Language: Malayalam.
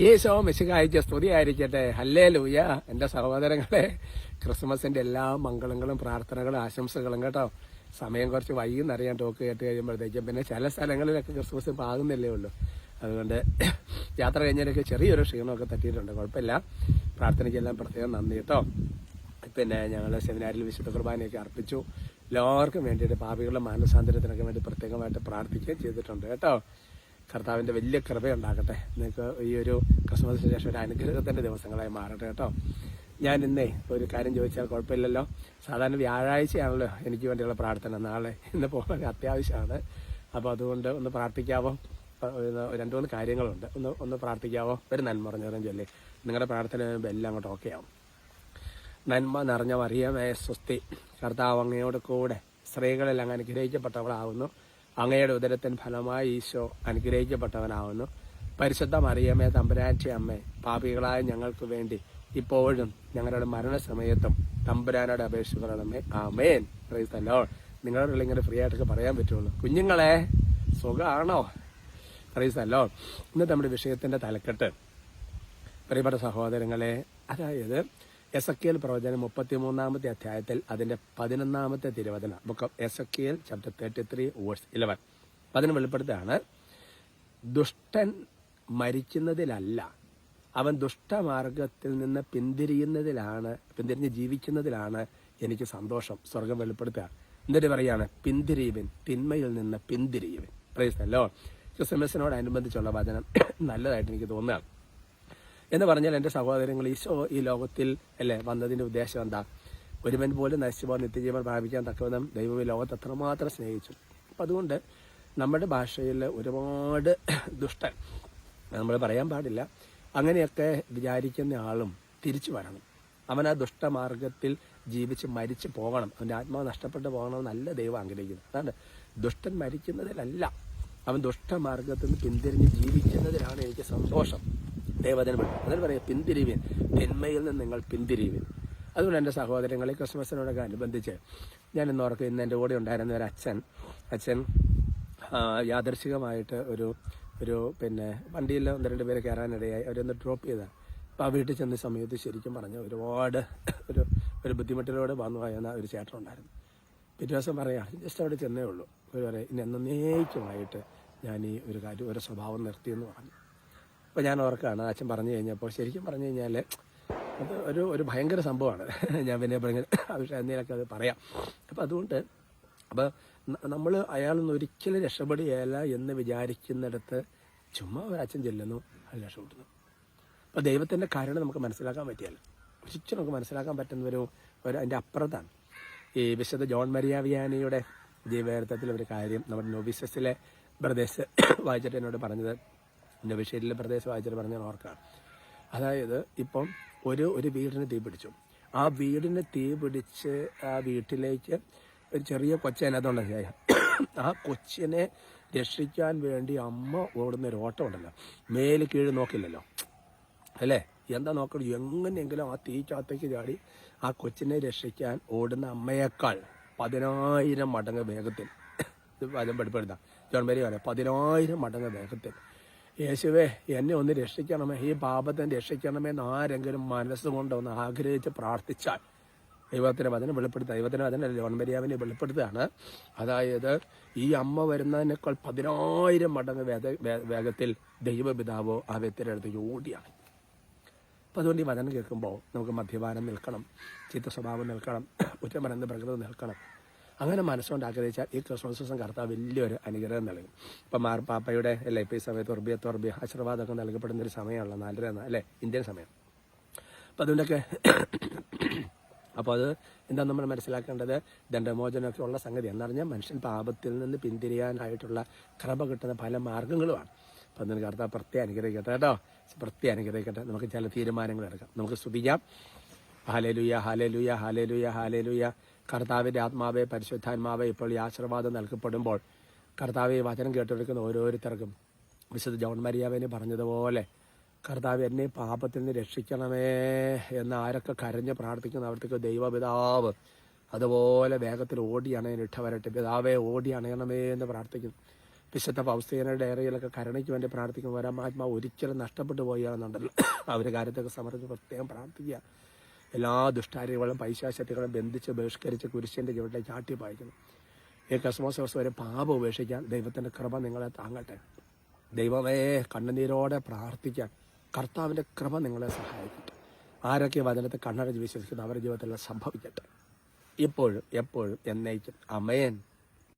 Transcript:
ഈശോ മിശികായിച്ച സ്തുതി ആയിരിക്കട്ടെ. ഹല്ലേ ലൂയ എന്റെ സഹോദരങ്ങളെ ക്രിസ്മസിന്റെ എല്ലാ മംഗളങ്ങളും പ്രാർത്ഥനകളും ആശംസകളും കേട്ടോ. സമയം കുറച്ച് വൈകുന്നറിയാൻ ടോക്ക് കേട്ട് കഴിയുമ്പോഴത്തേക്കും പിന്നെ ചില സ്ഥലങ്ങളിലൊക്കെ ക്രിസ്മസ് ഇപ്പം ആകുന്നില്ലേ ഉള്ളൂ. അതുകൊണ്ട് യാത്ര കഴിഞ്ഞതിനൊക്കെ ചെറിയൊരു ക്ഷീണമൊക്കെ തട്ടിയിട്ടുണ്ട്. കുഴപ്പമില്ല. പ്രാർത്ഥനയ്ക്കെല്ലാം പ്രത്യേകം നന്ദി കേട്ടോ. പിന്നെ ഞങ്ങൾ സെമിനാരിൽ വിശുദ്ധ കുർബാനയൊക്കെ അർപ്പിച്ചു. എല്ലാവർക്കും വേണ്ടിയിട്ട് പാപികളുടെ മാനസാന്തരത്തിനൊക്കെ വേണ്ടി പ്രത്യേകമായിട്ട് പ്രാർത്ഥിക്കുകയും ചെയ്തിട്ടുണ്ട് കേട്ടോ. കർത്താവിന്റെ വലിയ കൃപയുണ്ടാകട്ടെ. നിങ്ങൾക്ക് ഈ ഒരു ക്രിസ്മസിന് ശേഷം ഒരു അനുഗ്രഹത്തിന്റെ ദിവസങ്ങളായി മാറട്ടെ കേട്ടോ. ഞാൻ ഇന്നേ ഒരു കാര്യം ചോദിച്ചാൽ കുഴപ്പമില്ലല്ലോ. സാധാരണ വ്യാഴാഴ്ചയാണല്ലോ എനിക്ക് വേണ്ടിയുള്ള പ്രാർത്ഥന. നാളെ ഇന്ന് പോകാൻ അത്യാവശ്യമാണ്. അപ്പോൾ അതുകൊണ്ട് ഒന്ന് പ്രാർത്ഥിക്കാവോ? രണ്ടു മൂന്ന് കാര്യങ്ങളുണ്ട്. ഒന്ന് ഒന്ന് പ്രാർത്ഥിക്കാവോ? ഒരു നന്മ പറഞ്ഞുതരം ചൊല്ലി. നിങ്ങളുടെ പ്രാർത്ഥന വരുമ്പോൾ എല്ലാം അങ്ങോട്ട് ഓക്കെ ആവും. നന്മ നിറഞ്ഞ മറിയമേ സ്വസ്തി. കർത്താവ് അങ്ങയോട് കൂടെ സ്ത്രീകളെല്ലാം അനുഗ്രഹിക്കപ്പെട്ടവളാവുന്നു. അങ്ങയുടെ ഉദരത്തിൻ ഫലമായി ഈശോ അനുഗ്രഹിക്കപ്പെട്ടവനാവുന്നു. പരിശുദ്ധ മറിയമ്മേ തമ്പുരാറ്റി അമ്മേ പാപികളായ ഞങ്ങൾക്ക് വേണ്ടി ഇപ്പോഴും ഞങ്ങളുടെ മരണസമയത്തും തമ്പുരാനോട് അപേക്ഷിക്കണമേ ആമേൻ. പ്രൈസല്ലോ നിങ്ങളോട് ഇങ്ങനെ ഫ്രീ ആയിട്ടൊക്കെ പറയാൻ പറ്റുള്ളൂ. കുഞ്ഞുങ്ങളെ സുഖമാണോ പ്രൈസല്ലോ ഇന്ന് നമ്മുടെ വിഷയത്തിന്റെ തലക്കെട്ട്. പ്രിയപ്പെട്ട സഹോദരങ്ങളെ അതായത് എസ് എ കെൽ പ്രവചനം മുപ്പത്തിമൂന്നാമത്തെ അധ്യായത്തിൽ അതിന്റെ പതിനൊന്നാമത്തെ തിരുവചന. Book of Ezekiel chapter thirty three verse eleven അതിന് വെളിപ്പെടുത്താണ് ദുഷ്ടൻ മരിക്കുന്നതിലല്ല അവൻ ദുഷ്ടമാർഗത്തിൽ നിന്ന് പിന്തിരിയുന്നതിലാണ് പിന്തിരിഞ്ഞ് ജീവിക്കുന്നതിലാണ് എനിക്ക് സന്തോഷം. സ്വർഗം വെളിപ്പെടുത്തുക. എന്നിട്ട് പറയാണ് പിന്തിരിയുവൻ തിന്മയിൽ നിന്ന് പിന്തിരിയുവൻ. പ്രൈസ് അല്ലോ ക്രിസ്മസിനോടനുബന്ധിച്ചുള്ള വചനം നല്ലതായിട്ട് എനിക്ക് തോന്നുകയാണ്. എന്ന് പറഞ്ഞാൽ എന്റെ സഹോദരങ്ങൾ ഈശോ ഈ ലോകത്തിൽ അല്ലേ വന്നതിന്റെ ഉദ്ദേശം എന്താ? ഒരുവൻ പോലും നശിച്ചു പോകാൻ നിത്യജീവൻ പ്രാപിക്കാൻ തക്കവിധം ദൈവം ഈ ലോകത്ത് അത്രമാത്രം സ്നേഹിച്ചു. അപ്പം അതുകൊണ്ട് നമ്മുടെ ഭാഷയിൽ ഒരുപാട് ദുഷ്ടൻ നമ്മൾ പറയാൻ പാടില്ല. അങ്ങനെയൊക്കെ വിചാരിക്കുന്ന ആളും തിരിച്ചു വരണം. അവൻ ആ ദുഷ്ടമാർഗത്തിൽ ജീവിച്ച് മരിച്ചു പോകണം. അവന്റെ ആത്മാവ് നഷ്ടപ്പെട്ടു പോകണമെന്നല്ല നല്ല ദൈവം ആഗ്രഹിക്കുന്നത് അതാണ് ദുഷ്ടൻ മരിക്കുന്നതിലല്ല അവൻ ദുഷ്ടമാർഗത്തിൽ നിന്ന് പിന്തിരിഞ്ഞ് ജീവിക്കുന്നതിലാണ് എനിക്ക് സന്തോഷം. വേണ്ടി അതിന് പറയാം പിന്തിരിവിൻ. തിന്മയിൽ നിന്ന് നിങ്ങൾ പിന്തിരിവിൻ. അതുകൊണ്ട് എന്റെ സഹോദരങ്ങൾ ഈ ക്രിസ്മസിനോടൊക്കെ അനുബന്ധിച്ച് ഞാൻ ഇന്ന് ഓർക്കും ഇന്ന് എന്റെ കൂടെ ഉണ്ടായിരുന്ന ഒരു അച്ഛൻ അച്ഛൻ യാദർശികമായിട്ട് ഒരു ഒരു പിന്നെ വണ്ടിയിൽ ഒന്ന് രണ്ട് പേര് കയറാനിടയായി. അവരൊന്ന് ഡ്രോപ്പ് ചെയ്താണ് അപ്പോൾ ആ വീട്ടിൽ ചെന്ന സമയത്ത് ശരിക്കും പറഞ്ഞ ഒരുപാട് ഒരു ഒരു ബുദ്ധിമുട്ടിലൂടെ വന്നു പോയെന്ന ഒരു ചേട്ടൻ ഉണ്ടായിരുന്നു. പിറ്റേ ദിവസം പറയാം ജസ്റ്റ് അവിടെ ചെന്നേ ഉള്ളൂ. ഒരു പറയാം ഇനി എന്നേക്കുമായിട്ട് ഞാൻ ഈ ഒരു കാര്യം ഒരു സ്വഭാവം നിർത്തിയെന്ന് പറഞ്ഞു. അപ്പോൾ ഞാൻ ഓർക്കാണ്. അച്ഛൻ പറഞ്ഞു കഴിഞ്ഞപ്പോൾ ശരിക്കും പറഞ്ഞു കഴിഞ്ഞാൽ അത് ഒരു ഒരു ഭയങ്കര സംഭവമാണ്. ഞാൻ പിന്നെ ഭയങ്കര എന്തെങ്കിലുമൊക്കെ അത് പറയാം. അപ്പോൾ അതുകൊണ്ട് അപ്പോൾ നമ്മൾ അയാളൊന്നും ഒരിക്കലും രക്ഷപ്പെടുകയല്ല എന്ന് വിചാരിക്കുന്നിടത്ത് ചുമ്മാ ഒരു അച്ഛൻ ചെല്ലുന്നു അത് രക്ഷപ്പെടുന്നു. അപ്പോൾ ദൈവത്തിന്റെ കാരണം നമുക്ക് മനസ്സിലാക്കാൻ പറ്റിയല്ല. ഒരിക്കലും നമുക്ക് മനസ്സിലാക്കാൻ പറ്റുന്ന ഒരു ഒരു അതിന്റെ അപ്പുറത്താണ്. ഈ വിശുദ്ധ ജോൺ മരിയാവിയാനിയുടെ ജീവചരിത്രത്തിൽ ഒരു കാര്യം നമ്മുടെ നോബിസസിലെ ബ്രദേശ് വായിച്ചിട്ട് എന്നോട് പറഞ്ഞത് നബിഷേരിലെ പ്രദേശം വായിച്ചിട്ട് പറഞ്ഞ ഓർക്കാം അതായത് ഇപ്പം ഒരു ഒരു വീടിന് തീ പിടിച്ചു. ആ വീടിന് തീ പിടിച്ച് ആ വീട്ടിലേക്ക് ഒരു ചെറിയ കൊച്ചതിനകത്തുണ്ടായി ആ കൊച്ചിനെ രക്ഷിക്കാൻ വേണ്ടി അമ്മ ഓടുന്ന ഒരു ഓട്ടം ഉണ്ടല്ലോ. മേൽ കീഴ് നോക്കില്ലല്ലോ. അല്ലേ? എന്താ നോക്കണം എങ്ങനെയെങ്കിലും ആ തീക്കകത്തേക്ക് ചാടി ആ കൊച്ചിനെ രക്ഷിക്കാൻ ഓടുന്ന അമ്മയേക്കാൾ പതിനായിരം മടങ്ങ് വേഗത്തിൽ. ഇത് പഠിപ്പെടുത്താം. ജോൺ മേരി പറയാം പതിനായിരം മടങ്ങ് വേഗത്തിൽ. യേശുവേ എന്നെ ഒന്ന് രക്ഷിക്കണമേ. ഈ പാപത്തെ രക്ഷിക്കണമേ എന്ന് ആരെങ്കിലും മനസ്സുകൊണ്ട് ഒന്ന് ആഗ്രഹിച്ച് പ്രാർത്ഥിച്ചാൽ. ദൈവത്തിന് വചനം വെളിപ്പെടുത്തുക. ദൈവത്തിന് വചനം ലോൺമര്യാവിനെ വെളിപ്പെടുത്തുകയാണ്. അതായത് ഈ അമ്മ വരുന്നതിനേക്കാൾ പതിനായിരം മടങ്ങ് വേഗത്തിൽ ദൈവപിതാവോ ആ വ്യക്തിയുടെ അടുത്തേക്ക് ഓടിയാണ് അപ്പം അതുകൊണ്ട് ഈ വചനം കേൾക്കുമ്പോൾ നമുക്ക് മദ്യപാനം നിൽക്കണം ചീത്ത സ്വഭാവം നിൽക്കണം കുറ്റം പറയുന്ന പ്രകൃതി നിൽക്കണം. അങ്ങനെ മനസ്സുകൊണ്ട് ആഗ്രഹിച്ചാൽ ഈ ക്രിസ്മസ് ദിവസം കർത്താവ് വലിയൊരു അനുഗ്രഹം നൽകും. ഇപ്പം മാർപ്പാപ്പയുടെ അല്ലേ ഇപ്പോൾ ഈ സമയത്ത് ഉറബിയ തുറബിയ ആശീർവാദമൊക്കെ നൽകപ്പെടുന്ന ഒരു സമയമുള്ള നാലര അല്ലേ ഇന്ത്യൻ സമയം. അപ്പം അതുകൊണ്ടൊക്കെ അപ്പോൾ അത് എന്താ നമ്മൾ മനസ്സിലാക്കേണ്ടത്? ദണ്ഡമോചനമൊക്കെ ഉള്ള സംഗതി. എന്ന് പറഞ്ഞാൽ മനുഷ്യൻ പാപത്തിൽ നിന്ന് പിന്തിരിയാനായിട്ടുള്ള കൃപ കിട്ടുന്ന പല മാർഗങ്ങളുമാണ്. അപ്പം അതിന് കർത്താവ് പ്രത്യേകം അനുഗ്രഹിക്കട്ടെ കേട്ടോ. പ്രത്യേകം അനുഗ്രഹിക്കട്ടെ. നമുക്ക് ചില തീരുമാനങ്ങൾ എടുക്കാം. നമുക്ക് സ്തുതിക്കാം. ഹാലേലുയ ഹാലേലുയ ഹാലേലുയ ഹാലേലുയ കർത്താവിന്റെ ആത്മാവെ പരിശുദ്ധാത്മാവെ ഇപ്പോൾ ഈ ആശീർവാദം നൽകപ്പെടുമ്പോൾ കർത്താവ് ഈ വചനം കേട്ടെടുക്കുന്ന ഓരോരുത്തർക്കും വിശുദ്ധ ജോൺ മരിയാവിനെ പറഞ്ഞതുപോലെ കർത്താവ് എന്നെ പാപത്തിൽ നിന്ന് രക്ഷിക്കണമേ എന്ന് ആരൊക്കെ കരഞ്ഞ് പ്രാർത്ഥിക്കുന്ന അവർക്ക് ദൈവപിതാവ് അതുപോലെ വേഗത്തിൽ ഓടി അണയനിട്ട് വരട്ടെ. പിതാവെ ഓടി അണയണമേ എന്ന് പ്രാർത്ഥിക്കുന്നു. വിശുദ്ധ പൗസ്തീന ഡയറിയിലൊക്കെ കരുണയ്ക്ക് വേണ്ടി പ്രാർത്ഥിക്കുമ്പോൾ ഒരാത്മാ ഒരിക്കലും നഷ്ടപ്പെട്ടു പോയാണെന്നുണ്ടല്ലോ അവരുടെ കാര്യത്തൊക്കെ സമർപ്പിച്ച് പ്രത്യേകം പ്രാർത്ഥിക്കുക. എല്ലാ ദുഷ്ടാരികളും പൈശാശക്തികളും ബന്ധിച്ച് ബഹിഷ്കരിച്ച് കുരിശിന്റെ ചുവട്ടിലേക്ക് ചാട്ടി പായിക്കുന്നു. ഈ ക്രിസ്മസ് ദിവസം വരെ പാപം ഉപേക്ഷിക്കാൻ ദൈവത്തിന്റെ കൃപ നിങ്ങളെ താങ്ങട്ടെ. ദൈവമേ കണ്ണുനീരോടെ പ്രാർത്ഥിക്കാൻ കർത്താവിന്റെ കൃപ നിങ്ങളെ സഹായിക്കട്ടെ. ആരൊക്കെ വചനത്തെ കണ്ണടച്ച് വിശ്വസിക്കുന്നു അവരുടെ ജീവിതത്തിൽ സംഭവിക്കട്ടെ. ഇപ്പോഴും എപ്പോഴും എന്നേക്കും. അമേൻ